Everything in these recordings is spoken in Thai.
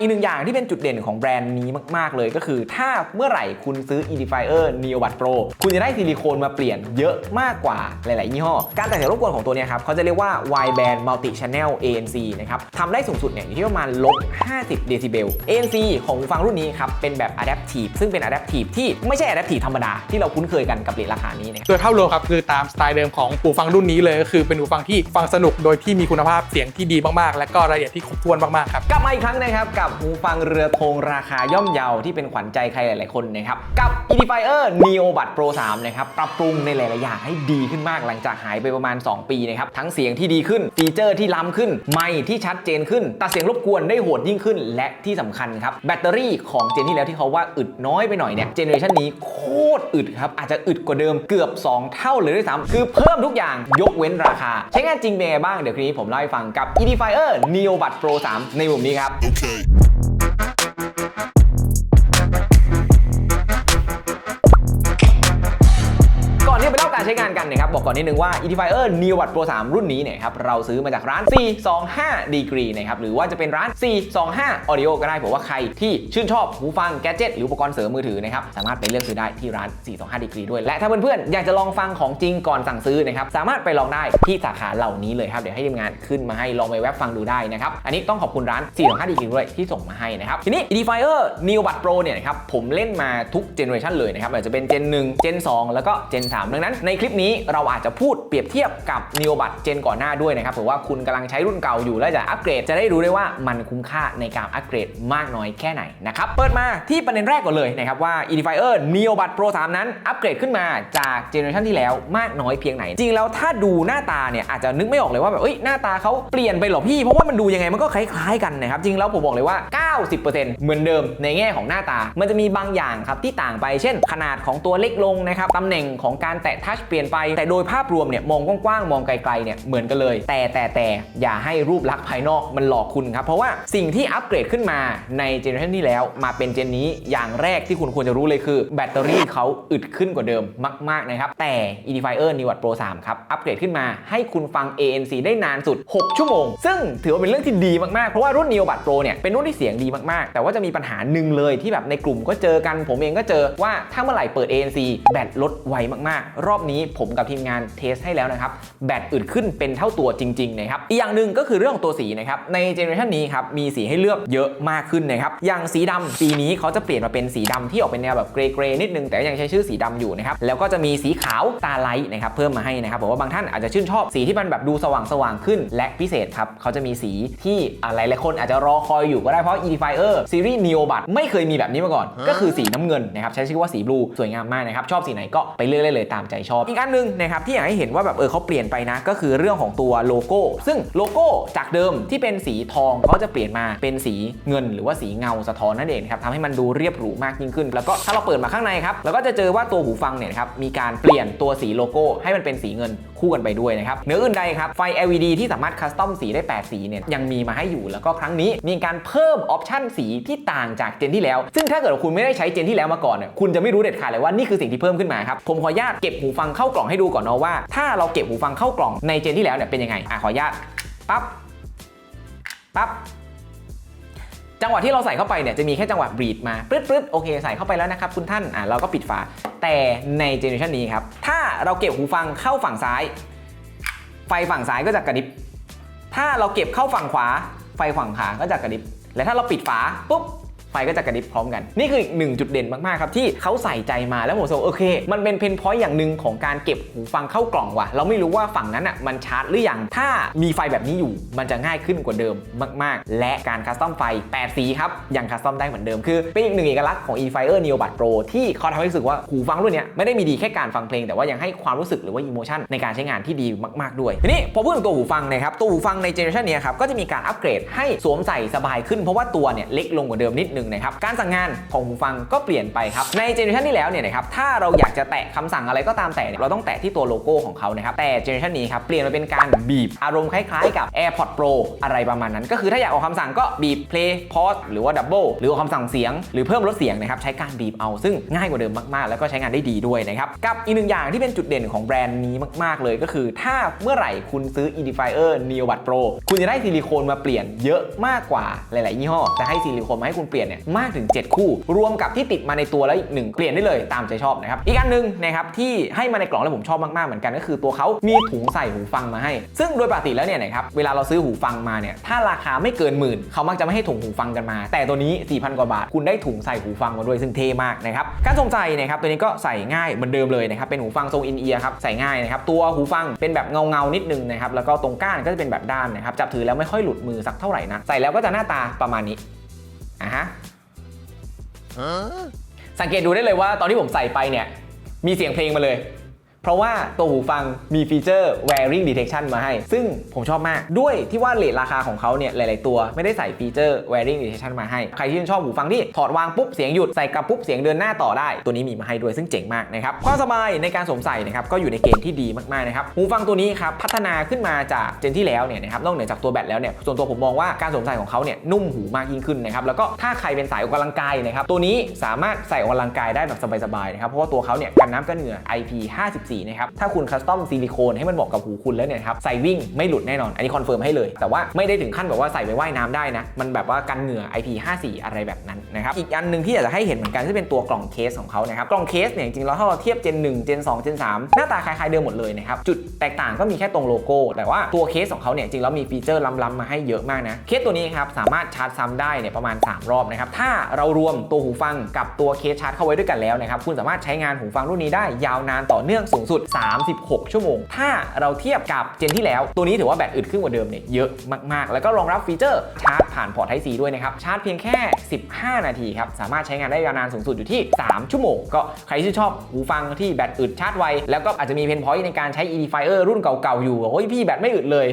อีกหนึ่งอย่างที่เป็นจุดเด่นของแบรนด์นี้มาก ๆ เลยก็คือ ถ้าเมื่อไหร่คุณซื้อ Edifier Neobud Pro คุณจะได้ซิลิโคนมาเปลี่ยนเยอะมากกว่าหลาย ๆ ยี่ห้อ การตัดเสียงรบกวนของตัวเนี้ยครับเขาจะเรียกว่า wide band multi channel ANC นะครับทำได้สูงสุดเนี่ยอยู่ที่ประมาณลบ 50 เดซิเบล ANC ของหูฟังรุ่นนี้ครับเป็นแบบ adaptive ซึ่งเป็น adaptive ที่ไม่ใช่ adaptive ธรรมดาที่เราคุ้นเคยกันกับเลทราคานี้นะครับโดยภาพรวมครับคือตามสไตล์เดิมของหูฟังรุ่นนี้เลยก็คือเป็นหูฟังที่ฟังสนุกโดยที่มีคุณภาพเสียงที่ดีมาก ๆ และก็รายละเอียดที่ครบถ้วนมาก ๆ ครับกลับมาอีกครั้งนะครับกับหูฟังเรือธงราคาย่อมเยาที่เป็นขวัญใจใครหลายๆคนนะครับ กับ Edifier Neobud Pro 3 นะครับ ปรับปรุงในหลายๆอย่างให้ดีขึ้นมากหลังจากหายไปประมาณ 2 ปีนะครับ ทั้งเสียงที่ดีขึ้น ฟีเจอร์ที่ล้ำขึ้น ไมค์ที่ชัดเจนขึ้น ตัดเสียงรบกวนได้โหดยิ่งขึ้น และที่สำคัญครับ แบตเตอรี่ของเจนที่แล้วที่เขาว่าอึดน้อยไปหน่อยเนี่ยเจเนอเรชันนี้โคตรอึดครับอาจจะอึดกว่าเดิมเกือบ 2 เท่าเลยด้วยซ้ำคือเพิ่มทุกอย่างยกเว้นราคา ใช้งานจริงเป็นไงบ้างเดี๋ยวคืนนี้ผมเล่าให้ฟังกับ Edifier Neobud Pro 3 ในมุมนี้ครับ Okay. ใช้งานกันนะครับบอกก่อนนิดนึงว่า Edifier Neowat Pro 3 รุ่นนี้เนี่ยครับเราซื้อมาจากร้าน 425 Degree นะครับหรือว่าจะเป็นร้าน 425 Audio ก็ได้ผมว่าใครที่ชื่นชอบหูฟังแกดเจิตหรืออุปกรณ์เสริมมือถือนะครับสามารถไปเลือกซื้อได้ที่ร้าน 425 Degree ด้วย และถ้าเพื่อนๆอยากจะลองฟังของจริงก่อนสั่งซื้อนะครับสามารถไปลองได้ที่สาขาเหล่านี้เลยครับเดี๋ยวให้ทีมงานขึ้นมาให้ลองไปแวบฟังดูได้นะครับอันนี้ต้องขอบคุณร้าน 425 Degree ด้วยที่ส่งมาให้นะครับทีนี้ Edifier Neowat Pro เนี่ยนะครับผมเล่นมาทุกเจเนอเรชันเลยนะครับอาจจะเป็นเจน1เจน2 แล้วก็เจน3ดังนั้นในคลิปนี้เราอาจจะพูดเปรียบเทียบกับ Neo b u d เจนก่อนหน้าด้วยนะครับเผื่อว่าคุณกำลังใช้รุ่นเก่าอยู่แล้วจะอัปเกรดจะได้รู้ได้ว่ามันคุ้มค่าในการอัปเกรดมากน้อยแค่ไหนนะครับเปิดมาที่ประเด็นแรกก่อนเลยนะครับว่า Edifier Neo b u d Pro 3 นั้นอัปเกรดขึ้นมาจากเจเนอเรชันที่แล้วมากน้อยเพียงไหน จริงแล้วถ้าดูหน้าตาเนี่ยอาจจะนึกไม่ออกเลยว่าแบบเอ้ยหน้าตาเขาเปลี่ยนไปหรอพี่ เพราะว่ามันดูยังไงมันก็คล้ายๆกันนะครับจริงแล้วผมบอกเลยว่า 90%เหมือนเดิมในแง่ของหน้าตา มันจะมีบางอย่างครับที่ต่างไปเช่น ขนาดของตัวเล็กลงนะครับตำแหน่งของการแตะทัชเปลี่ยนไปแต่โดยภาพรวมเนี่ยมองกว้างๆมองไกลๆเนี่ยเหมือนกันเลย แต่แต่แต่อย่าให้รูปลักษณ์ภายนอกมันหลอกคุณครับ เพราะว่าสิ่งที่อัปเกรดขึ้นมาในเจเนอเรชันที่แล้วมาเป็นเจนนี้อย่างแรกที่คุณควรจะรู้เลยคือ แบตเตอรี่เขาอึดขึ้นกว่าเดิมมากๆนะครับแต่ Edifier Neo Pro 3 ครับ อัปเกรดขึ้นมาให้คุณฟัง ANC ได้นานสุด 6 ชั่วโมง ซึ่งถือว่าเป็นเรื่องที่ดีมากๆ เพราะว่ารุ่น Neo Bud Pro เนี่ยเป็นรุ่นที่เสียงดีมากๆ แต่ว่าจะมีปัญหาหนึ่งเลยที่แบบในกลุ่มก็เจอกันผมเองก็เจอว่าถ้าเมื่อไหร่เปิด ANC แบตลดไวมากๆ รอบนี้ผมกับทีมงานเทสให้แล้วนะครับ แบตอึดขึ้นเป็นเท่าตัวจริงๆนะครับ อีกอย่างหนึ่งก็คือเรื่องของตัวสีนะครับ ในเจเนอเรชันนี้ครับ มีสีให้เลือกเยอะมากขึ้นนะครับ อย่างสีดำปีนี้เขาจะเปลี่ยนมาเป็นสีดำที่ออกเป็นแนวแบบเกรย์นิดนึง แต่ยังใช้ชื่อสีดำอยู่นะครับ แล้วก็จะมีสีขาวตาไลท์นะครับเพิ่มมาให้นะครับผมว่าบางท่านอาจจะชื่นชอบสีที่มันแบบดูสว่างสว่างขึ้น และพิเศษครับเขาจะมีสีที่อะไรหลายๆคนอาจจะรอคอยอยู่ก็ได้เพราะ Edifier ซีรีส์ Neo Bud ไม่เคยมีแบบนี้มาก่อน ก็คือสีน้ำเงินนะครับใช้ชื่อว่าสีบลูสวยงามมากนะครับชอบสีไหนก็ไปเลือกได้เลยตามใจชอบอีกอันหนึงนะครับที่อยากให้เห็นว่าแบบเออเขาเปลี่ยนไปนะ ก็คือเรื่องของตัวโลโก้ ซึ่งโลโก้จากเดิมที่เป็นสีทองเขาจะเปลี่ยนมาเป็นสีเงิน หรือว่าสีเงาสะท้อนนั่นเองครับทำให้มันดูเรียบหรูมากยิ่งขึ้น แล้วก็ถ้าเราเปิดมาข้างในครับเราก็จะเจอว่าตัวหูฟังเนี่ยครับมีการเปลี่ยนตัวสีโลโก้ให้มันเป็นสีเงินคู่กันไปด้วยนะครับเหนืออื่นใดครับไฟ LED ที่สามารถคัสตอมสีได้ 8 สีเนี่ยยังมีมาให้อยู่แล้วก็ครั้งนี้มีการเพิ่มออปชันสีที่ต่างจากเจนที่แล้ว ซึ่งถ้าเกิดคุณไม่ได้ใช้เจนที่แล้วมาก่อนเนี่ยคุณจะไม่รู้เด็ดขาดเลยว่านี่คือสิ่งที่เพิ่มขึ้นมาครับผมขออนุญาตเก็บหูฟังเข้ากล่องให้ดูก่อนเนาะว่า ถ้าเราเก็บหูฟังเข้ากล่องในเจนที่แล้วเนี่ยเป็นยังไงอะขออนุญาตปั๊บปั๊บจังหวะที่เราใส่เข้าไปเนี่ยจะมีแค่จังหวะบีดมาปึ๊ดปึ๊ดโอเคใส่เข้าไปแล้วนะครับคุณท่านอะเราก็ปิดฝาแต่ในเจเนอเรชันนี้ครับถ้าเราเก็บหูฟังเข้าฝั่งซ้าย ไฟฝั่งซ้ายก็จะกระดิบ ถ้าเราเก็บเข้าฝั่งขวา ไฟฝั่งขวาก็จะกระดิบ และถ้าเราปิดฝาปุ๊บ ไฟก็จะกระดิบพร้อมกัน นี่คืออีกหนึ่งจุดเด่นมากๆครับที่เขาใส่ใจมาแล้วผมรู้สึกโอเค มันเป็นเพนพอยต์อย่างหนึ่งของการเก็บหูฟังเข้ากล่องว่ะเราไม่รู้ว่าฝั่งนั้นอะมันชาร์จหรือยังถ้ามีไฟแบบนี้อยู่ มันจะง่ายขึ้นกว่าเดิมมาก ๆ และการคัสตอมไฟ 8 สีครับยังคัสตอมได้เหมือนเดิมคือเป็นอีกหนึ่งเอกลักษณ์ของ Edifier Neo Bud Pro ที่เขาทำให้รู้สึกว่าหูฟังรุ่นนี้ไม่ได้มีดีแค่การฟังเพลง แต่ว่ายังให้ความรู้สึกหรือว่าอิโมชันในการใช้งานที่ดีมาก ๆด้วยทีนี้พอพูดถึงตัวหูฟังนะครับตัวหูฟังในเจเนอเรชันนี้ครับก็จะมีการอัปเกรดให้สวมใส่สบายขึ้นเพราะว่าตัวเนี่ยเล็กลงกว่าเดิมนิดนึงนะครับการสั่งงานของหูฟังก็เปลี่ยนไปครับในเจเนอเรชันที่แล้วเนี่ยนะครับถ้าเราอยากจะแตะคำสั่งอะไรก็ตามแต่เนี่ยเราต้องแตะที่ตัวโลโก้ของเขานะครับแต่เจเนอเรชันนี้ครับเปลี่ยนมาเป็นการบีบอารมณ์คล้ายๆกับ AirPods Pro อะไรประมาณนั้น ก็คือถ้าอยากออกคำสั่งก็บีบ play pause หรือว่า double หรือออกคำสั่งเสียง หรือเพิ่มลดเสียงนะครับใช้การบีบเอาซึ่งง่ายกว่าเดิมมากๆ แล้วก็ใช้งานได้ดีด้วยนะครับกับอีกหนึ่งอย่างที่เป็นจุดเด่นของแบรนด์นี้มากๆเลยก็คือ ถ้าเมื่อไหร่คุณซื้อ Edifier Neobuds Pro คุณจะได้ซิลิโคนมาเปลี่ยนเยอะมากกว่าหลาย ๆ ยี่ห้อจะให้ซิลิโคนมาให้คุณเปลี่ยนเนี่ยมากถึง 7 คู่ รวมกับที่ติดมาในตัวแล้วอีกหนึ่งเปลี่ยนได้เลยตามใจชอบนะครับอีกอันหนึงนะครับที่ให้มาในกล่องแล้วผมชอบมากๆเหมือนกันก็คือตัวเขามีถุงใส่หูฟังมาให้ ซึ่งโดยปกติแล้วเนี่ยนะครับเวลาเราซื้อหูฟังมาเนี่ยถ้าราคาไม่เกินหมื่นเขามักจะไม่ให้ถุงหูฟังกันมา แต่ตัวนี้ 4,000 กว่าบาท คุณได้ถุงใส่หูฟังมาด้วยซึ่งเท่มากนะครับการทรงใจนะครับตัวนี้ก็ใส่ง่ายเหมือนเดิมเลยนะครับเป็นหูฟังทรงอินเอียร์ครับใส่ง่ายนะครับตัวหูฟังเป็นแบบเงาเงานิดนึงนะครับแล้วก็ตรงก้านก็จะเป็นแบบด้านนะครับจับถือแล้วไม่ค่อยหลุดมือสักเท่าไหร่นะใส่แล้วก็จะหน้าตาประมาณนี้ อะฮะสังเกตดูได้เลยว่าตอนที่ผมใส่ไปเนี่ย มีเสียงเพลงมาเลย เพราะว่าตัวหูฟังมีฟีเจอร์ wearing detection มาให้ ซึ่งผมชอบมากด้วยที่ว่าเลทราคาของเขาเนี่ยหลาย ๆ ตัวไม่ได้ใส่ฟีเจอร์ wearing detection มาให้ ใครที่ชอบหูฟังที่ถอดวางปุ๊บเสียงหยุดใส่กลับปุ๊บเสียงเดินหน้าต่อได้ ตัวนี้มีมาให้ด้วยซึ่งเจ๋งมากนะครับความสบายในการสวมใส่นะครับก็อยู่ในเกณฑ์ที่ดีมาก ๆ นะครับหูฟังตัวนี้ครับพัฒนาขึ้นมาจากเจนที่แล้วเนี่ยนะครับนอกเหนือจากตัวแบตแล้วเนี่ยส่วนตัวผมมองว่าการสวมใส่ของเขาเนี่ยนุ่มหูมากยิ่งขึ้นนะครับแล้วก็ถ้าใครเป็นสายออกกำลังกายนะครับตัวนี้สามารถใส่ออกกำลังกายได้แบบสบาย ๆ นะครับเพราะว่าตัวเขาเนี่ยกันน้ำกันเหงื่อ4นะครับถ้าคุณคัสตอมซิลิโคนให้มันเหมาะกับหูคุณแล้วเนี่ยครับใส่วิ่งไม่หลุดแน่นอน อันนี้คอนเฟิร์มให้เลย แต่ว่าไม่ได้ถึงขั้นแบบว่าใส่ไปว่ายน้ำได้นะ มันแบบว่ากันเหงื่อ IP54 อะไรแบบนั้นนะครับอีกอันหนึ่งที่อยากจะให้เห็นเหมือนกันที่เป็นตัวกล่องเคสของเขานะครับกล่องเคสเนี่ยจริงๆแล้วถ้าเราเทียบเจน1เจน2เจน3หน้าตาคล้ายๆเดิมหมดเลยนะครับจุดแตกต่างก็มีแค่ตรงโลโก้ แต่ว่าตัวเคสของเขาเนี่ยจริงๆแล้วมีฟีเจอร์ล้ำๆมาให้เยอะมากนะเคสตัวนี้ครับสามารถชาร์จซ้ำได้เนี่ยประมาณ 3 รอบนะครับถ้าเรารวมตัวหูฟังกับตัวเคสชาร์จเข้าไว้ด้วยกันแล้วนะครับคุณสามารถใช้งานหูฟังรุ่นนี้ได้ยาวนานต่อเนื่องสูงสุด 36 ชั่วโมง ถ้าเราเทียบกับเจนที่แล้ว ตัวนี้ถือว่าแบตอึดขึ้นกว่าเดิมเนี่ยเยอะมากๆ แล้วก็รองรับฟีเจอร์ชาร์จผ่านพอร์ต Type C ด้วยนะครับ ชาร์จเพียงแค่ 15 นาทีครับ สามารถใช้งานได้ยาวนานสูงสุดอยู่ที่ 3 ชั่วโมง ก็ใครที่ชอบหูฟังที่แบตอึดชาร์จไว แล้วก็อาจจะมีเพนพอยต์ในการใช้ Edifier รุ่นเก่าๆอยู่โอ้ยพี่แบตไม่อึดเลย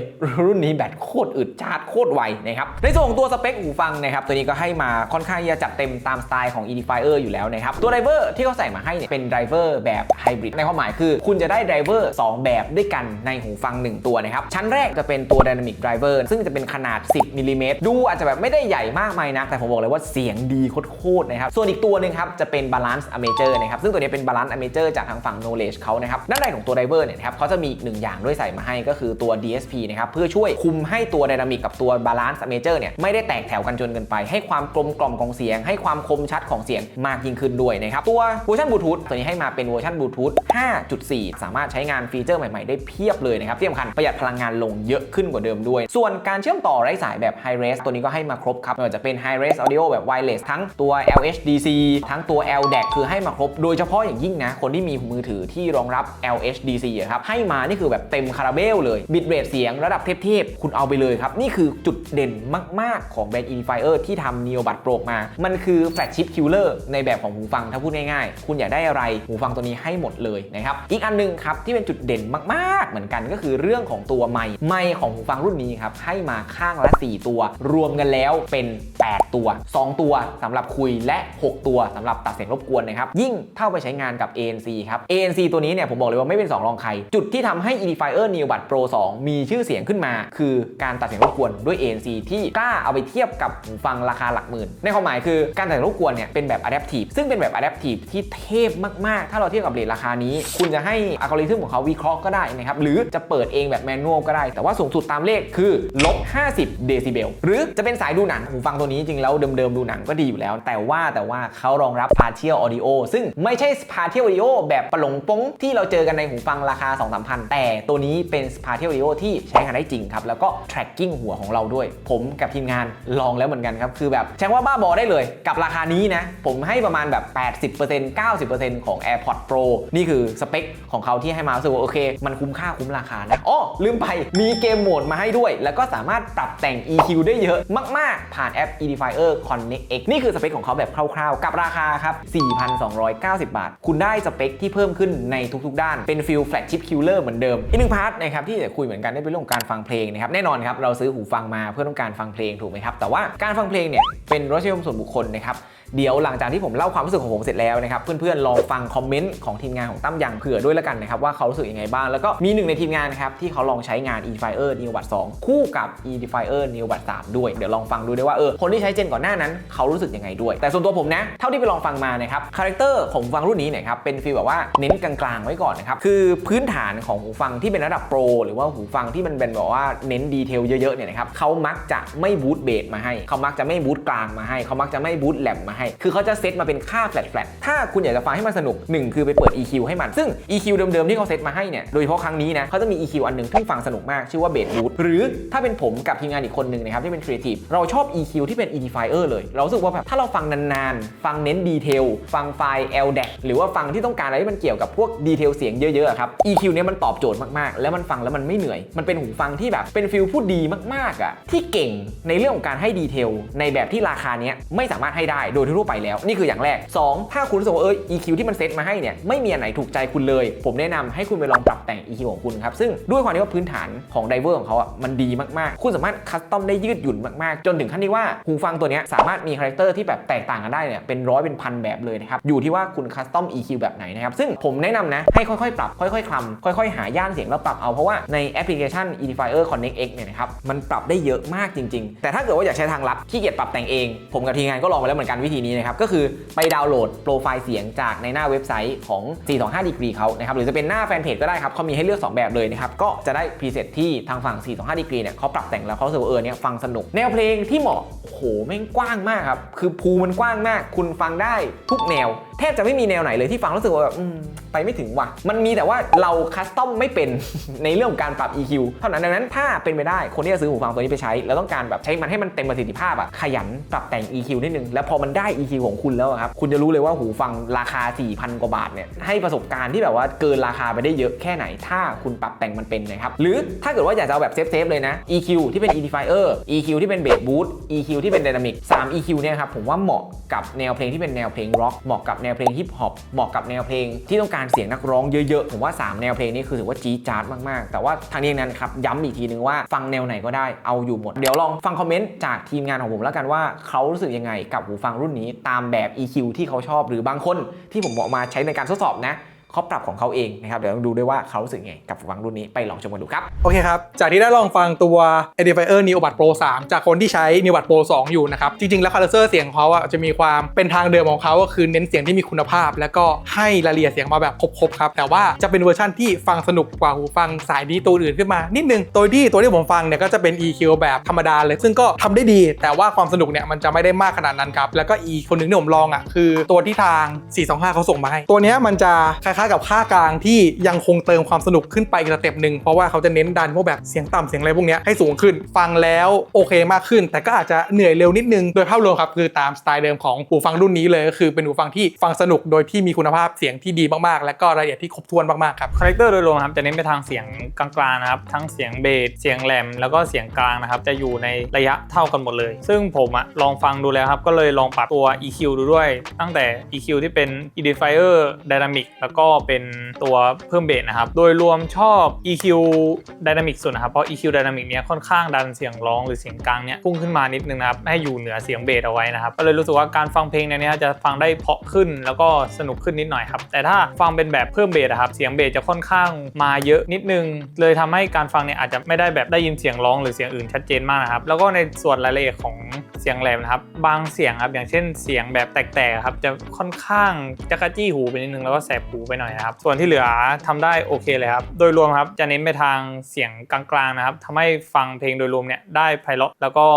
รุ่นนี้แบตโคตรอึดชาร์จโคตรไวนะครับ ในส่วนของตัวสเปคหูฟังนะครับตัวนี้ก็ให้มาค่อนข้างจะจัดเต็มตามสไตล์ของ Edifier อยู่แล้วนะครับตัวไดรเวอร์ที่เขาใส่มาให้เนี่ยเป็นไดรเวอร์แบบไฮบริดในความหมายคือคุณจะได้ไดรเวอร์2แบบด้วยกันในหูฟัง 1 ตัวนะครับ ชั้นแรกจะเป็นตัว Dynamic Driver ซึ่งจะเป็นขนาด 10มิลิเมตรดูอาจจะแบบไม่ได้ใหญ่มากมายนักแต่ผมบอกเลยว่าเสียงดีโคตรๆนะครับ ส่วนอีกตัวหนึ่งครับ จะเป็น Balance Amateur นะครับ ซึ่งตัวนี้เป็น Balance Amateur จากทางฝั่ง Knowledge เขานะครับด้านในของตัวไดรเวอร์เนี่ยครับเขาจะมีอีกหนึ่งอย่างด้วยใส่มาให้ก็คือตัว DSP นะครับเพื่อช่วยคุมให้ตัว Dynamic กับตัว Balance Amateur เนี่ยไม่ได้แตกแถวกันจนเกินไป ให้ความกลมกล่อมของเสียง ให้ความคมชัดของเสียงมากยิ่งขึ้นด้วยนะครับตัวเวอร์ชันบลูทูธตัวนี้ให้มาเป็นเวอร์ชันบลูทูธ5.4สามารถใช้งานฟีเจอร์ใหม่ ๆ ได้เพียบเลยนะครับที่สำคัญประหยัดพลังงานลงเยอะขึ้นกว่าเดิมด้วย ส่วนการเชื่อมต่อไร้สายแบบ High Res ตัวนี้ก็ให้มาครบครับไม่ว่าจะเป็น High Res Audio แบบ Wireless ทั้งตัว LHDC ทั้งตัว LDAC คือให้มาครบ โดยเฉพาะอย่างยิ่งนะ คนที่มีมือถือที่รองรับ LHDC อะครับ ให้มานี่คือแบบเต็มคาราเบลเลย บิตเรทเสียงระดับเทพๆ คุณเอาไปเลยครับ นี่คือจุดเด่นมาก ๆ ของแบรนด์ Edifier ที่ทำ Neobuds Pro มา มันคือ flagship killer ในแบบของหูฟังถ้าพูดง่ายๆ คุณอยากได้อะไรหูฟังตัวนี้ให้หมดเลยนะครับอีกอันหนึงครับที่เป็นจุดเด่นมากๆ เหมือนกันก็คือเรื่องของตัวไมค์ไมค์ของหูฟังรุ่นนี้ครับให้มาข้างละ 4 ตัว รวมกันแล้วเป็น 8 ตัว 2 ตัวสำหรับคุยและ 6 ตัวสำหรับตัดเสียงรบกวนนะครับยิ่งเท่าไปใช้งานกับ ANC ครับ ANC ตัวนี้เนี่ยผมบอกเลยว่าไม่เป็น 2 รองใคร จุดที่ทำให้ Edifier Neo Bud Pro 2 มีชื่อเสียงขึ้นมา คือการตัดเสียงรบกวนด้วย ANC ที่กล้าเอาไปเทียบกับหูฟังราคาหลักหมื่น ในความหมายคือการตัดเสียงรบกวนเนี่ยเป็นแบบ Adaptive ซึ่งเป็นแบบ Adaptive ที่เทพมากๆ ถ้าเราเทียบกับเรทราคานี้ คุณจะให้อัลกอริทึมของเขาวิเคราะห์ก็ได้นะครับหรือจะเปิดเองแบบแมนนวลก็ได้ แต่ว่าสูงสุดตามเลขคือลบ 50 เดซิเบลหรือจะเป็นสายดูหนังหูฟังตัวนี้จริงแล้วเดิมๆดูหนังก็ดีอยู่แล้ว แต่ว่าแต่ว่าเขารองรับ Partial Audio ซึ่งไม่ใช่ Partial Audio แบบปลงปงที่เราเจอกันในหูฟังราคา 2-3พันแต่ตัวนี้เป็น Partial Audio ที่ใช้งานได้จริงครับแล้วก็ tracking หัวของเราด้วย ผมกับทีมงานลองแล้วเหมือนกันครับคือแบบใช้ว่าบ้าบอได้เลยกับราคานี้นะผมให้ประมาณแบบ 80% 90%ของ AirPods Pro นี่คือสเปคของเขาที่ให้มาสึกว่าโอเค มันคุ้มค่าคุ้มราคานะอ๋อลืมไปมีเกมโหมดมาให้ด้วย แล้วก็สามารถปรับแต่ง EQ ได้เยอะมาก ๆ ผ่านแอป Edifier Connect X นี่คือสเปคของเขาแบบคร่าว ๆ กับราคาครับ 4,290 บาท คุณได้สเปคที่เพิ่มขึ้นในทุก ๆ ด้าน เป็นฟิลแฟลกชิพคิลเลอร์เหมือนเดิม อีกหนึ่งพาร์ทนะครับที่จะคุยเหมือนกันได้เป็นเรื่องของการฟังเพลงนะครับ แน่นอนครับ เราซื้อหูฟังมาเพื่อต้องการฟังเพลงถูกไหมครับ แต่ว่าการฟังเพลงเนี่ยเป็นรสนิยมส่วนบุคคลนะครับ เดี๋ยวหลังจากที่ผมเล่าความรู้สึกของผมเสร็จแล้วนะครับเพื่อนๆลองฟังคอมเมนต์ของทีมงานของตั้มยังเผื่อด้วยล้วกันนะครับว่าเขารู้สึกยังไงบ้างแล้วก็มีหนึ่งในทีมงานนะครับที่เขาลองใช้งาน Edifier Neo Buds 2คู่กับ Edifier Neo Buds 3ด้วยเดี๋ยวลองฟังดูด้วยว่าเออคนที่ใช้เจนก่อนหน้านั้นเขารู้สึกยังไงด้วย แต่ส่วนตัวผมนะเท่าที่ไปลองฟังมานะครับคาแรคเตอร์ของหูฟังรุ่นนี้เนี่ยครับเป็นฟีลแบบว่าเน้นกลางๆไว้ก่อนนะครับคือพื้นฐานของหูฟังที่เป็นระดับโปรหรือว่าหูฟังที่มันเป็นแบบว่าเน้นดีเทลเยอะๆเนี่ยนะครับเขามักจะไม่บูตเบสมาให้เขามักจะไม่บูตกลางมาให้เขามักจะไม่บูตแหลมมาให้คือเขาจะเซตมาเป็นค่าแฟลตๆถ้าคุณอยากจะฟังให้มันสนุกหนึ่งคือไปเปิด EQ ให้มัน ซึ่ง EQ เดิมๆที่เขาเซตมาให้เนี่ยโดยเฉพาะครั้งนี้นะเขาจะมี EQ อันหนึ่งที่ฟังสนุกมากชื่อว่าเบสบูตหรือถ้าเป็นผมกับทีมงานอีกคนหนึ่งนะครับที่เป็นครีเอทีฟเราชอบ EQ ที่เป็น Edifier เลย เราสึกว่าแบบถ้าเราฟังนานๆ ฟังเน้นดีเทลฟังไฟล์ LDAC หรือว่าฟังที่ต้องการอะไรที่มันเกี่ยวกับพวกดีเทลเสียงเยอะๆครับ EQ เนี่ยมันตอบโจทย์มากๆ แล้วมันฟังแล้วมันไม่เหนื่อย มันเป็นหูฟังที่แบบเป็นฟิลพูดดีมากๆอะที่เก่งในเรื่องของการให้ดีเทลในแบบที่ราคาเนี้ยไม่สามารถให้ได้โดยทั่วไปแล้ว นี่คืออย่างแรก 2 ถ้าคุณรู้สึกว่าเออ EQ ที่มันเซตมาให้เนี่ยไม่มีอันไหนถูกใจคุณเลย ผมแนะนำให้คุณไปลองปรับแต่ง EQ ของคุณครับ ซึ่งด้วยความที่ว่าพื้นฐานของไดเวอร์ของเขาอะมันดีมากๆ คุณสามารถคัสตอมได้ยืดหยุ่นมากๆ จนถึงขั้นที่ว่าหูฟังตัวนี้สามารถมีคาแรคเตอร์ที่แบบแตกต่างกันได้เนี่ยเป็นร้อยเป็นพันแบบเลยนะครับอยู่ที่ว่าคุณคัสตอม EQ แบบไหนนะครับซึ่งผมแนะนำนะให้ค่อยๆ ปรับค่อยๆคลำค่อยๆ หาย่านเสียงแล้วปรับเอาเพราะว่าในแอปพลิเคชัน Edifier Connect X เนี่ยนะครับมันปรับได้เยอะมากจริง ๆ แต่ถ้าเกิดว่าอยากใช้ทางลัดขี้เกียจปรับแต่งเอง ผมกับทีมงานก็ลองไปแล้วเหมือนกันวิธีนี้นะครับก็คือไปดาวน์โหลดโปรไฟล์เสียงจากในหน้าเว็บไซต์ของ 425 degree เขานะครับหรือจะเป็นหน้าแฟนเพจก็ได้ครับเขามีให้เลือก 2 แบบเลยนะครับก็จะได้พรีเซตที่ทางฝั่ง 425 degree เนี่ยเขาปรับแต่งแล้วเขารู้สึกว่าเออเนี่ยฟังสนุกแนวเพลงที่เหมาะโอ้โหแม่งกว้างมากครับคือภูมันกว้างมาก คุณฟังได้ทุกแนว แทบจะไม่มีแนวไหนเลยที่ฟังรู้สึกว่าแบบไปไม่ถึงว่ะมันมีแต่ว่าเราคัสตอมไม่เป็นในเรื่องของการปรับ EQ เท่านั้นดังนั้นถ้าเป็นไปได้คนที่จะซื้อหูฟังตัวนี้ไปใช้ แล้วต้องการแบบใช้มันให้มันเต็มประสิทธิภาพอะขยันปรับแต่ง EQ นิดนึงแล้วพอมันได้ EQ ของคุณแล้วครับ คุณจะรู้เลยว่าหูฟังราคา 4,000 กว่าบาทเนี่ยให้ประสบการณ์ที่แบบว่าเกินราคาไปได้เยอะแค่ไหน ถ้าคุณปรับแต่งมันเป็นนะครับ หรือถ้าเกิดว่าอยากจะเอาแบบเซฟๆเลยนะ EQ ที่เป็น Edifier EQ ที่เป็น Bass Boost EQ ที่เป็น Dynamic 3 EQ เนี่ยครับผมว่าเหมาะกับแนวเพลงที่เป็นแนวเพลงร็อกเหมาะกับแนวเพลงฮิปฮอปเหมาะกับแนวเพลงที่ต้องการเสียงนักร้องเยอะๆผมว่า 3 แนวเพลงนี้คือถือว่าจี๊ดจ๊าดมากๆ แต่ว่าทางนี้นั้นครับย้ำอีกทีนึงว่าฟังแนวไหนก็ได้เอาอยู่หมดเดี๋ยวลองฟังคอมเมนต์จากทีมงานของผมแล้วกันว่าเขารู้สึกยังไงกับหูฟังรุ่นนี้ตามแบบ EQ ที่เขาชอบ หรือบางคนที่ผมบอกมาใช้ในการทดสอบนะ เขาปรับของเขาเองนะครับเดี๋ยวต้องดูด้วยว่าเขารู้สึกไงกับฟังรุ่นนี้ไปลองชมกันดูครับ โอเคครับ จากที่ได้ลองฟังตัว Edifier Neobud Pro 3 จากคนที่ใช้ Neobud Pro 2 อยู่นะครับ จริง ๆ แล้วคาแรคเตอร์เสียงของเขาอะจะมีความเป็นทางเดิมของเขาก็คือเน้นเสียงที่มีคุณภาพ แล้วก็ให้รายละเอียดเสียงมาแบบครบๆครับแต่ว่าจะเป็นเวอร์ชั่นที่ฟังสนุกกว่าหูฟังสายดีตัวอื่นขึ้นมา นิดนึงโดยที่ตัวที่ผมฟังเนี่ยก็จะเป็น EQ แบบธรรมดาเลย ซึ่งก็ทำได้ดี แต่ว่าความสนุกเนี่ยมันจะไม่ได้มากขนาดนั้นครับแล้วก็อีคนหนึ่งที่ผมลองอะคือตัวที่ทาง 425 เขาส่งมาให้ตัวเนี้ยมันจะคล้ายกับค่ากลางที่ยังคงเติมความสนุกขึ้นไปอีกสเต็ปหนึ่งเพราะว่าเขาจะเน้นดันพวกแบบเสียงต่ำเสียงอะไรพวกนี้ให้สูงขึ้นฟังแล้วโอเคมากขึ้น แต่ก็อาจจะเหนื่อยเร็วนิดนึงโดยภาพรวมครับคือตามสไตล์เดิมของหูฟังรุ่นนี้เลยก็คือเป็นหูฟังที่ฟังสนุกโดยที่มีคุณภาพเสียงที่ดีมากๆ และก็รายละเอียดที่ครบถ้วนมากๆครับคาแรคเตอร์โดยรวมครับจะเน้นไปทางเสียงกลางๆนะครับทั้งเสียงเบสเสียงแหลม แล้วก็เสียงกลางนะครับจะอยู่ในระยะเท่ากันหมดเลย ซึ่งผมอะลองฟังดูแล้วครับก็เลยลองปรับตัว EQ ดูด้วย ตั้งแต่ EQ ที่เป็น Edifier Dynamic แล้วก็เป็นตัวเพิ่มเบสนะครับ โดยรวมชอบ EQ Dynamic สุดนะครับ เพราะ EQ Dynamic เนี้ยค่อนข้างดันเสียงร้องหรือเสียงกลางเนี้ยพุ่งขึ้นมานิดนึงนะครับ ให้อยู่เหนือเสียงเบสเอาไว้นะครับ ก็เลยรู้สึกว่าการฟังเพลงในเนี้ยจะฟังได้เพาะขึ้นแล้วก็สนุกขึ้นนิดหน่อยครับ แต่ถ้าฟังเป็นแบบเพิ่มเบสอะครับ เสียงเบสจะค่อนข้างมาเยอะนิดนึง เลยทำให้การฟังเนี่ยอาจจะไม่ได้แบบได้ยินเสียงร้องหรือเสียงอื่นชัดเจนมากนะครับ แล้วก็ในส่วนรายละเอียดของเสียงแหลมนะครับ บางเสียงครับ อย่างเช่นเสียงแบบแตกๆครับ จะค่อนข้างจักระจี้หูไปนิดนึงแล้วก็แสบหูไปหน่อยนะครับ ส่วนที่เหลือทำได้โอเคเลยครับ โดยรวมครับจะเน้นไปทางเสียงกลางๆนะครับทำให้ฟังเพลงโดยรวมเนี่ยได้ไพเราะแล้วก็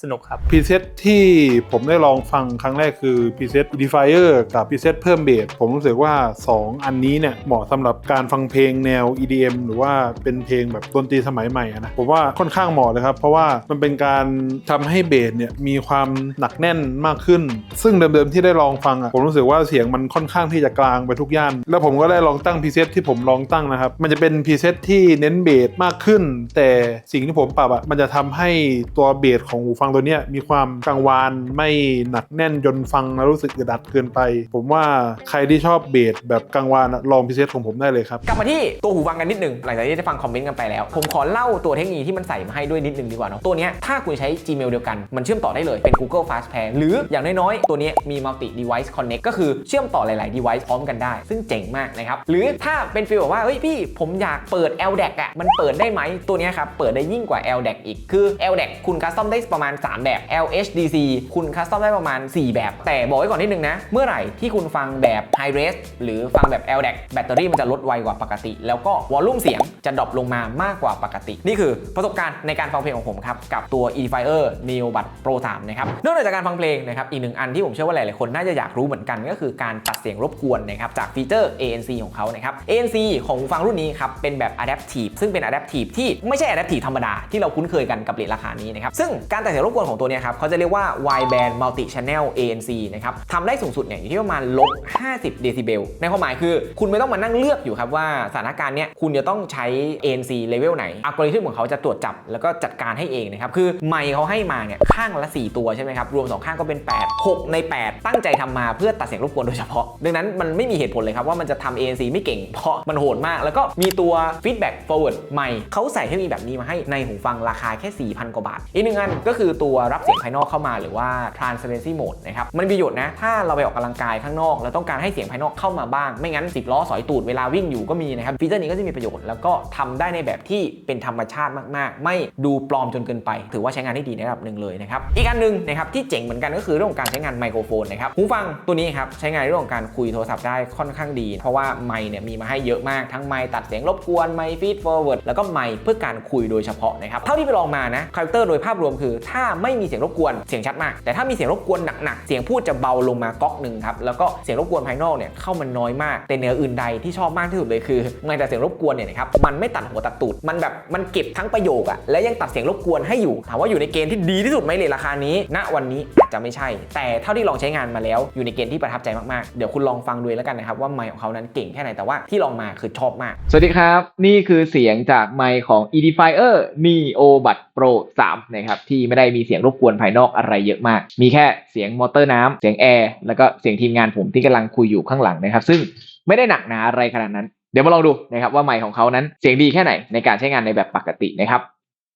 สนุกครับพรีเซตที่ผมได้ลองฟังครั้งแรกคือพรีเซต Edifier กับพรีเซตเพิ่มเบสผมรู้สึกว่า 2 อันนี้เนี่ยเหมาะสำหรับการฟังเพลงแนว EDM หรือว่าเป็นเพลงแบบดนตรีสมัยใหม่นะผมว่าค่อนข้างเหมาะเลยครับ เพราะว่ามันเป็นการทำให้เบสเนี่ยมีความหนักแน่นมากขึ้น ซึ่งเดิมๆที่ได้ลองฟังอะผมรู้สึกว่าเสียงมันค่อนข้างที่จะกลางไปทุกย่าน แล้วผมก็ได้ลองตั้งพรีเซตที่ผมลองตั้งนะครับมันจะเป็นพรีเซตที่เน้นเบสมากขึ้น แต่สิ่งที่ผมปรับอะมันจะทำให้ตัวเบสของหูฟังตัวเนี้ยมีความกังวานไม่หนักแน่นจนฟังแล้วรู้สึกอึดอัดเกินไป ผมว่าใครที่ชอบเบสแบบกังวานลองพรีเซตของผมได้เลยครับ กลับมาที่ตัวหูฟังกันนิดนึงหลังจากที่ได้ฟังคอมเมนต์กันไปแล้ว ผมขอเล่าตัวเทคโนโลยีที่มันใส่มาให้ด้วยนิดนึงดีกว่าเนาะตัวเนี้ยถ้าคุณใช้ Gmail เดียวกันมันเชื่อมต่อได้เลยเป็น Google Fast Pair หรืออย่างน้อยๆตัวเนี้ยมี Multi Device Connect ก็คือเชื่อมต่อหลาย ๆ device พร้อมกันได้ ซึ่งเจ๋งมากนะครับหรือถ้าเป็นฟีลแบบว่าเฮ้ยพี่ผมอยากเปิด LDAC อะมันเปิดได้ไหมตัวเนี้ยครับเปิดได้ยิ่งกว่า LDAC อีกคือ LDAC คุณคัสตอมได้ประมาณ3 แบบ LHDC คุณคัสตอมได้ประมาณ 4 แบบ แต่บอกไว้ก่อนนิดนึงนะ เมื่อไหร่ที่คุณฟังแบบ High Res หรือฟังแบบ LDAC แบตเตอรี่มันจะลดไวกว่าปกติ แล้วก็วอลลุ่มเสียงจะดรอปลงมามากกว่าปกติ นี่คือประสบการณ์ในการฟังเพลงของผมครับ กับตัว Edifier Neo Bud Pro 3 นะครับนอกจากการฟังเพลงนะครับอีกหนึ่งอันที่ผมเชื่อว่าหลายๆคนน่าจะอยากรู้เหมือนกันก็คือการตัดเสียงรบกวนนะครับจากฟีเจอร์ ANC ของเขานะครับ ANC ของหูฟังรุ่นนี้ครับเป็นแบบ Adaptive ซึ่งเป็น Adaptive ที่ไม่ใช่ Adaptive ธรรมดาที่เราคุ้นเคยกันกับเลทราคานี้นะครับซึ่งการตัดเสียงรบกวนของตัวเนี้ยครับเขาจะเรียกว่า Wide Band Multi Channel ANC นะครับทำได้สูงสุดเนี่ยอยู่ที่ประมาณลบ 50 เดซิเบล ในความหมายคือ คุณไม่ต้องมานั่งเลือกอยู่ครับว่าสถานการณ์เนี้ยคุณจะต้องใช้ ANC level ไหน อัลกอริทึมของเขาจะตรวจจับแล้วก็จัดการให้เองนะครับ คือไมค์เขาให้มาเนี่ยข้างละ 4 ตัวใช่ไหมครับ รวม 2 ข้างก็เป็น 8 6 ใน 8 ตั้งใจทำมาเพื่อตัดเสียงรบกวนโดยเฉพาะ ดังนั้นมันไม่มีเหตุผลเลยครับว่ามันจะทำ ANC ไม่เก่งเพราะมันโหดมาก แล้วก็มีตัว feedback forward ใหม่เขาใส่เทคโนโลยีแบบนี้มาให้ในหูฟังราคาแค่ 4,000 กว่าบาท อีกหนึ่งอันก็คือตัวรับเสียงภายนอกเข้ามาหรือว่า transparency mode นะครับ มันมีประโยชน์นะ ถ้าเราไปออกกำลังกายข้างนอกแล้วต้องการให้เสียงภายนอกเข้ามาบ้าง ไม่งั้น 10 ล้อสอยตูดเวลาวิ่งอยู่ก็มีนะครับ ฟีเจอร์นี้ก็จะมีประโยชน์แล้วก็ทำได้ในแบบที่เป็นธรรมชาติมาก ๆ ไม่ดูปลอมจนเกินไป ถือว่าใช้งานได้ดีในระดับหนึ่งเลยนะครับ อีกอันหนึ่งนะครับที่เจ๋งเหมือนกันก็คือเรื่องของการใช้งานไมโครโฟนนะครับ หูฟังตัวนี้ครับใช้งานในเรื่องของการคุยโทรศัพท์ได้ค่อนข้างดี เพราะว่าไมค์เนี่ยมีมาให้เยอะมากทั้งไมค์ตัดเสียงรบกวนไมฟีดฟอร์เวิร์ดแล้วก็ไมเพื่อการคุยโดยเฉพาะนะครับเท่าที่ไปลองมานะคาแรคเตอร์โดยภาพรวมคือถ้าไม่มีเสียงรบกวนเสียงชัดมาก แต่ถ้ามีเสียงรบกวนหนักๆเสียงพูดจะเบาลงมาก๊อกหนึ่งครับแล้วก็เสียงรบกวนภายนอกเนี่ยเข้ามันน้อยมาก แต่เนื้ออื่นใดที่ชอบมากที่สุดเลยคือมันแต่เสียงรบกวนเนี่ยนะครับมันไม่ตัดหัวตัดตูดมันแบบมันเก็บทั้งประโยคอะและยังตัดเสียงรบกวนให้อยู่ถามว่าอยู่ในเกณฑ์ที่ดีที่สุดไหมเลยราคานี้ ณวันนี้อาจจะไม่ใช่ แต่เท่าที่ลองใช้งานมาแล้วอยู่ในเกณฑ์ที่ประทับใจมากๆเดี๋ยวคุณลองฟังดูแล้วกันนะครับว่าไมค์ของเขานั้นเก่งแค่ไหนแต่ว่าที่ลองมาคือชอบมาก สวัสดีครับ นี่คือเสียงจากไมค์ของ Edifier Neo Bud Pro 3นะครับที่ไม่ได้มีเสียงรบกวนภายนอกอะไรเยอะมาก มีแค่เสียงมอเตอร์น้ำเสียงแอร์แล้วก็เสียงทีมงานผมที่กำลังคุยอยู่ข้างหลังนะครับ ซึ่งไม่ได้หนักหนาอะไรขนาดนั้น เดี๋ยวมาลองดูนะครับว่าไมค์ของเขานั้นเสียงดีแค่ไหนในการใช้งานในแบบปกตินะครับ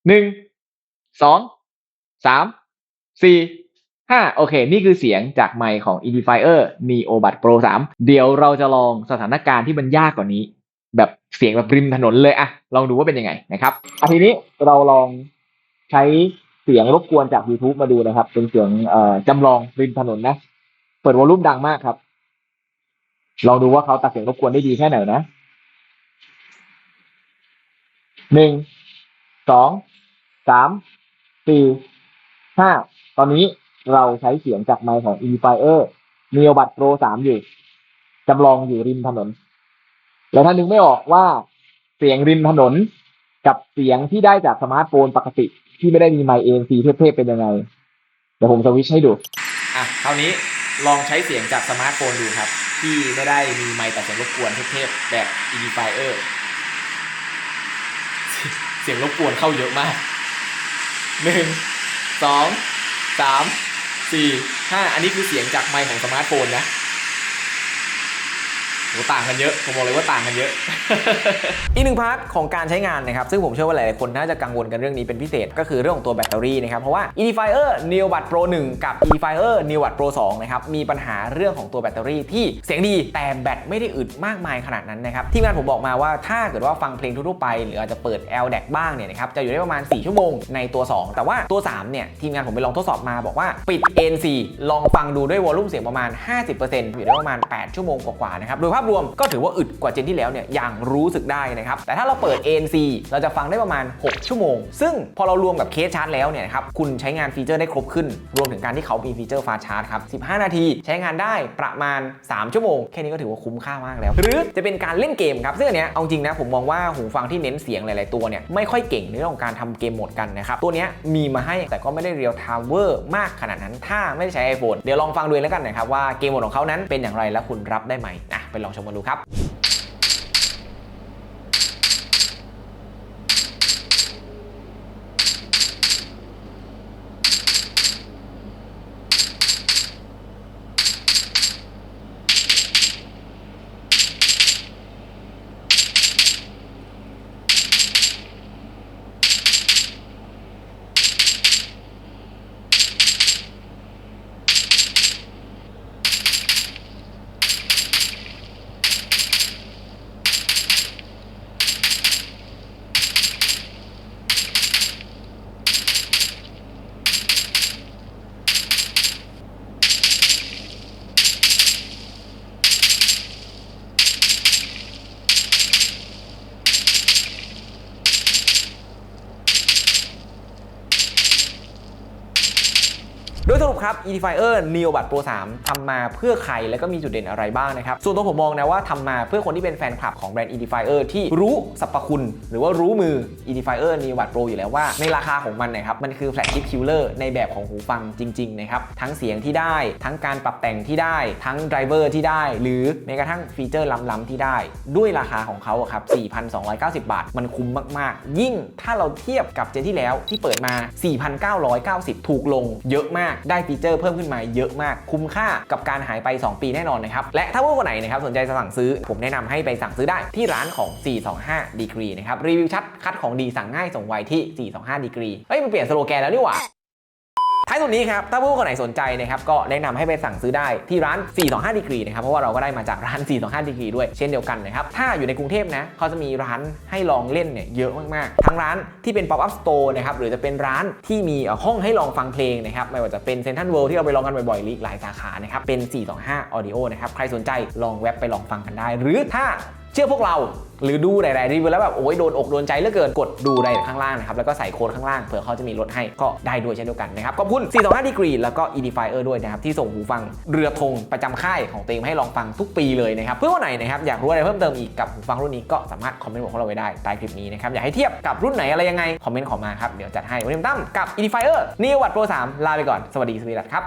หนึ่งสองสามสี่ห้าโอเค นี่คือเสียงจากไมค์ของ Edifier Neo Bud Pro 3 เดี๋ยวเราจะลองสถานการณ์ที่มันยากกว่านี้ แบบเสียงแบบริมถนนเลยอะลองดูว่าเป็นยังไงนะครับอะทีนี้เราลองใช้ เสียงรบกวนจาก YouTube มาดูนะครับ เป็นเสียงเอ่อจำลองริมถนนนะ เปิดวอลลุ่มดังมากครับ ลองดูว่าเขาตัดเสียงรบกวนได้ดีแค่ไหนนะหนึ่งสองสามสี่ห้าตอนนี้เราใช้เสียงจากไมค์ของ Edifier Neo Bud Pro 3อยู่จำลองอยู่ริมถนน แล้วถ้านึกไม่ออกว่าเสียงริมถนนกับเสียงที่ได้จากสมาร์ทโฟนปกติ ที่ไม่ได้มีไมค์ ANC เทพๆเป็นยังไง เดี๋ยวผมสวิชให้ดู อะคราวนี้ลองใช้เสียงจากสมาร์ทโฟนดูครับ ที่ไม่ได้มีไมค์ตัดเสียงรบกวนเทพๆแบบ Edifier เสียงรบกวนเข้าเยอะมากหนึ่งสองสามสี่ห้าอันนี้คือเสียงจากไมค์ของสมาร์ทโฟนนะ ต่างกันเยอะ ผมบอกเลยว่าต่างกันเยอะ อีกหนึ่งพาร์ทของการใช้งานนะครับ ซึ่งผมเชื่อว่าหลายๆคนน่าจะกังวลกันเรื่องนี้เป็นพิเศษ ก็คือเรื่องของตัวแบตเตอรี่นะครับ เพราะว่า Edifier Neo Bud Pro 1 กับ Edifier Neo Bud Pro 2 นะครับ มีปัญหาเรื่องของตัวแบตเตอรี่ที่เสียงดีแต่แบตไม่ได้อึดมากมายขนาดนั้นนะครับ ทีมงานผมบอกมาว่าถ้าเกิดว่าฟังเพลงทั่วๆไป หรืออาจจะเปิด LDAC บ้างเนี่ยนะครับ จะอยู่ได้ประมาณ 4 ชั่วโมงในตัว 2 แต่ว่าตัว 3 เนี่ย ทีมงานผมไปลองทดสอบมาบอกว่าปิด ANC ลองฟังดูด้วยวอลลุ่มเสียงประมาณ 50%อยู่ได้ประมาณ 8 ชั่วโมงกว่าๆนะครับ โดยภาพรวมก็ถือว่าอึดกว่าเจนที่แล้วเนี่ยอย่างรู้สึกได้นะครับแต่ถ้าเราเปิด ANC เราจะฟังได้ประมาณ 6 ชั่วโมง ซึ่งพอเรารวมกับเคสชาร์จแล้วเนี่ยครับคุณใช้งานฟีเจอร์ได้ครบขึ้น รวมถึงการที่เขามีฟีเจอร์ฟาชาร์จครับ 15 นาทีใช้งานได้ประมาณ 3 ชั่วโมง แค่นี้ก็ถือว่าคุ้มค่ามากแล้ว หรือจะเป็นการเล่นเกมครับซึ่งอันเนี้ยเอาจริงนะผมมองว่าหูฟังที่เน้นเสียงหลาย ๆ ตัวเนี่ยไม่ค่อยเก่งในเรื่องของการทำเกมโหมดกันนะครับตัวเนี้ยมีมาให้แต่ก็ไม่ได้เรียลไทม์เวอร์มากขนาดนั้นถ้าไม่ได้ใช้ iPhone เดี๋ยวลองฟังดูแล้วกันนะครับว่าเกมโหมดของเขานั้นเป็นอย่างไรและคุณรับได้ไหมนะไปลลองชมกันดูครับ Edifier Neo Bud Pro 3ทำมาเพื่อใครและก็มีจุดเด่นอะไรบ้างนะครับ ส่วนตัวผมมองนะว่าทำมาเพื่อคนที่เป็นแฟนคลับของแบรนด์ Edifier ที่รู้สรรพคุณ หรือว่ารู้มือ Edifier Neo Bud Pro อยู่แล้วว่า ในราคาของมันนะครับมันคือ flagship killer ในแบบของหูฟังจริงๆนะครับทั้งเสียงที่ได้ทั้งการปรับแต่งที่ได้ ทั้งไดรเวอร์ที่ได้ หรือแม้กระทั่งฟีเจอร์ล้ำๆที่ได้ ด้วยราคาของเขาครับ 4,290 บาท มันคุ้มมากๆ ยิ่งถ้าเราเทียบกับเจนที่แล้วที่เปิดมา 4,990 ถูกลงเยอะมากได้ฟีเจอร์เพิ่มขึ้นมาเยอะมาก คุ้มค่ากับการหายไป 2 ปีแน่นอนนะครับ และถ้าผู้คนไหนนะครับสนใจจะสั่งซื้อ ผมแนะนำให้ไปสั่งซื้อได้ที่ร้านของ 425ดีกรีนะครับ รีวิวชัดคัดของดีสั่งง่ายส่งไวที่ 425ดีกรีเฮ้ยมันเปลี่ยนสโลแกนแล้วนี่หว่า ท้ายสุดนี้ครับ ถ้าผู้คนไหนสนใจนะครับ ก็แนะนำให้ไปสั่งซื้อได้ที่ร้าน 425ดีกรีนะครับ เพราะว่าเราก็ได้มาจากร้าน 425ดีกรีด้วยเช่นเดียวกันนะครับ ถ้าอยู่ในกรุงเทพนะเขาจะมีร้านให้ลองเล่นเนี่ยเยอะมากๆ ทั้งร้านที่เป็น pop up store นะครับ หรือจะเป็นร้านที่มีห้องให้ลองฟังเพลงนะครับ ไม่ว่าจะเป็นเซนทรัลเวิลด์ที่เราไปลองกันบ่อยๆหรือหลายสาขานะครับ เป็น 425 audio นะครับ ใครสนใจลองแว็บไปลองฟังกันได้ หรือถ้า เชื่อพวกเราหรือดูหลายๆรีวิวแล้วแบบโอ้ยโดนอกโดนใจเหลือเกินกดดูรายละเอียดข้างล่างนะครับแล้วก็ใส่โค้ดข้างล่างเผื่อเขาจะมีลดให้ก็ได้ด้วยเช่นเดียวกันนะครับขอบคุณ 425 degree แล้วก็ Edifier ด้วยนะครับที่ส่งหูฟังเรือธงประจำค่ายของตัวเองมให้ลองฟังทุกปีเลยนะครับเพื่อวันไหนนะครับอยากรู้อะไรเพิ่มเติมอีกกับหูฟังรุ่นนี้ก็สามารถคอมเมนต์บอกเราไว้ได้ใต้คลิปนี้นะครับอยากให้เทียบกับรุ่นไหนอะไรยังไงคอมเมนต์ขอมาครับเดี๋ยวจัดให้วันนี้ตั้มกับ Edifier Neo Watt Pro 3ลาไปก่อนสวัสดีสวีดัตครับ